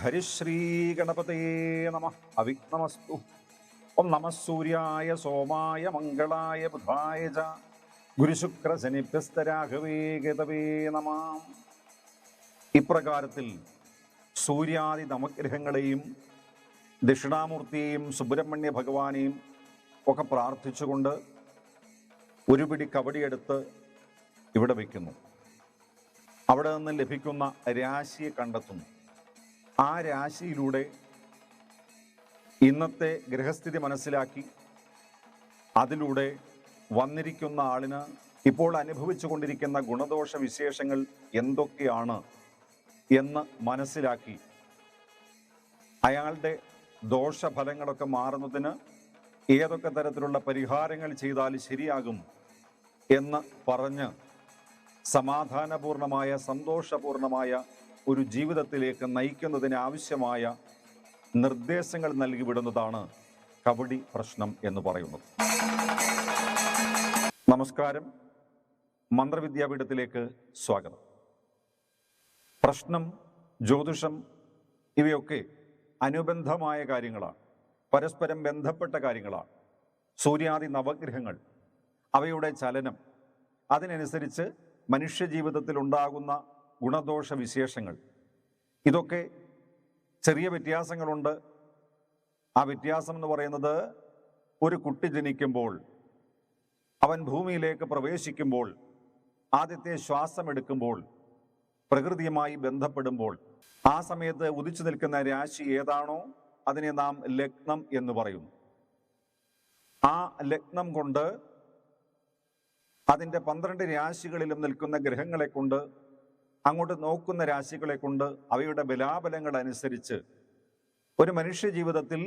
ഹരിശ്രീ ഗണപതേ നമ. അവിഘ്നമസ്തു. ഓം നമ സൂര്യായ സോമായ മംഗളായ ബുധായ ച. ഗുരുശുക്രശനിഭ്യസ്തരാഘവേ ഗതവേ നമ. ഇപ്രകാരത്തിൽ സൂര്യാദി നവഗ്രഹങ്ങളെയും ദക്ഷിണാമൂർത്തിയെയും സുബ്രഹ്മണ്യ ഭഗവാനെയും ഒക്കെ പ്രാർത്ഥിച്ചുകൊണ്ട് ഒരു പിടി കബടിയെടുത്ത് ഇവിടെ വയ്ക്കുന്നു അവിടെ നിന്ന് ലഭിക്കുന്ന രാശിയെ കണ്ടെത്തുന്നു. ആ രാശിയിലൂടെ ഇന്നത്തെ ഗ്രഹസ്ഥിതി മനസ്സിലാക്കി അതിലൂടെ വന്നിരിക്കുന്ന ആളിന് ഇപ്പോൾ അനുഭവിച്ചു കൊണ്ടിരിക്കുന്ന ഗുണദോഷ വിശേഷങ്ങൾ എന്തൊക്കെയാണ് എന്ന് മനസ്സിലാക്കി അയാളുടെ ദോഷഫലങ്ങളൊക്കെ മാറുന്നതിന് ഏതൊക്കെ തരത്തിലുള്ള പരിഹാരങ്ങൾ ചെയ്താൽ ശരിയാകും എന്ന് പറഞ്ഞ് സമാധാനപൂർണമായ സന്തോഷപൂർണമായ ഒരു ജീവിതത്തിലേക്ക് നയിക്കുന്നതിന് ആവശ്യമായ നിർദ്ദേശങ്ങൾ നൽകിവിടുന്നതാണ് കബഡി പ്രശ്നം എന്ന് പറയുന്നത്. നമസ്കാരം. മന്ത്രവിദ്യാപീഠത്തിലേക്ക് സ്വാഗതം. പ്രശ്നം ജ്യോതിഷം ഇവയൊക്കെ അനുബന്ധമായ കാര്യങ്ങളാണ്. പരസ്പരം ബന്ധപ്പെട്ട കാര്യങ്ങളാണ്. സൂര്യാദി നവഗ്രഹങ്ങൾ അവയുടെ ചലനം അതിനനുസരിച്ച് മനുഷ്യജീവിതത്തിൽ ഉണ്ടാകുന്ന ഗുണദോഷ വിശേഷങ്ങൾ ഇതൊക്കെ ചെറിയ വ്യത്യാസങ്ങളുണ്ട്. ആ വ്യത്യാസം എന്ന് പറയുന്നത് ഒരു കുട്ടി ജനിക്കുമ്പോൾ അവൻ ഭൂമിയിലേക്ക് പ്രവേശിക്കുമ്പോൾ ആദ്യത്തെ ശ്വാസം എടുക്കുമ്പോൾ പ്രകൃതിയുമായി ബന്ധപ്പെടുമ്പോൾ ആ സമയത്ത് ഉദിച്ചു നിൽക്കുന്ന രാശി ഏതാണോ അതിനെ നാം ലഗ്നം എന്ന് പറയുന്നു. ആ ലഗ്നം കൊണ്ട് അതിന്റെ പന്ത്രണ്ട് രാശികളിലും നിൽക്കുന്ന ഗ്രഹങ്ങളെ കൊണ്ട് അങ്ങോട്ട് നോക്കുന്ന രാശികളെ കൊണ്ട് അവയുടെ ബലാബലങ്ങൾ അനുസരിച്ച് ഒരു മനുഷ്യ ജീവിതത്തിൽ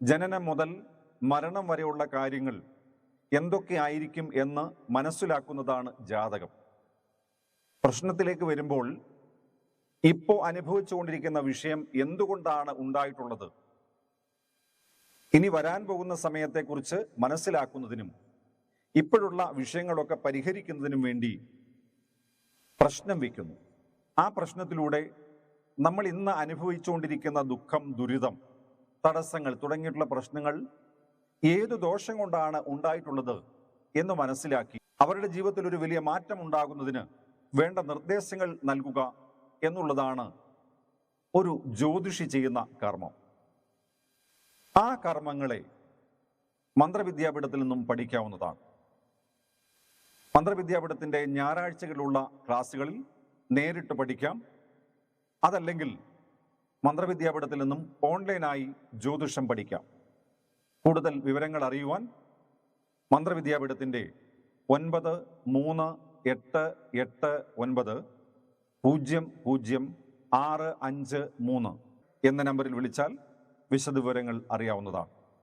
ജനനം മുതൽ മരണം വരെയുള്ള കാര്യങ്ങൾ എന്തൊക്കെ ആയിരിക്കും എന്ന് മനസ്സിലാക്കുന്നതാണ് ജാതകം. പ്രശ്നത്തിലേക്ക് വരുമ്പോൾ ഇപ്പോൾ അനുഭവിച്ചുകൊണ്ടിരിക്കുന്ന വിഷയം എന്തുകൊണ്ടാണ് ഉണ്ടായിട്ടുള്ളത്? ഇനി വരാൻ പോകുന്ന സമയത്തെക്കുറിച്ച് മനസ്സിലാക്കുന്നതിനും ഇപ്പോഴുള്ള വിഷയങ്ങളൊക്കെ പരിഹരിക്കുന്നതിനും വേണ്ടി പ്രശ്നം വയ്ക്കുന്നു. ആ പ്രശ്നത്തിലൂടെ നമ്മൾ ഇന്ന് അനുഭവിച്ചുകൊണ്ടിരിക്കുന്ന ദുഃഖം ദുരിതം തടസ്സങ്ങൾ തുടങ്ങിയിട്ടുള്ള പ്രശ്നങ്ങൾ ഏത് ദോഷം കൊണ്ടാണ് ഉണ്ടായിട്ടുള്ളത് എന്ന് മനസ്സിലാക്കി അവരുടെ ജീവിതത്തിൽ ഒരു വലിയ മാറ്റം ഉണ്ടാകുന്നതിന് വേണ്ട നിർദ്ദേശങ്ങൾ നൽകുക എന്നുള്ളതാണ് ഒരു ജ്യോതിഷി ചെയ്യുന്ന കർമ്മം. ആ കർമ്മങ്ങളെ മന്ത്രവിദ്യാപീഠത്തിൽ നിന്നും പഠിക്കാവുന്നതാണ്. മന്ത്രവിദ്യാപീഠത്തിന്റെ ഞായറാഴ്ചകളിലുള്ള ക്ലാസ്സുകളിൽ നേരിട്ട് പഠിക്കാം. അതല്ലെങ്കിൽ മന്ത്രവിദ്യാപീഠത്തിൽ നിന്നും ഓൺലൈനായി ജ്യോതിഷം പഠിക്കാം. കൂടുതൽ വിവരങ്ങൾ അറിയുവാൻ മന്ത്രവിദ്യാപീഠത്തിന്റെ ഒൻപത് മൂന്ന് എട്ട് എട്ട് ഒൻപത് പൂജ്യം പൂജ്യം ആറ് അഞ്ച് മൂന്ന് എന്ന നമ്പറിൽ വിളിച്ചാൽ വിശദവിവരങ്ങൾ അറിയാവുന്നതാണ്.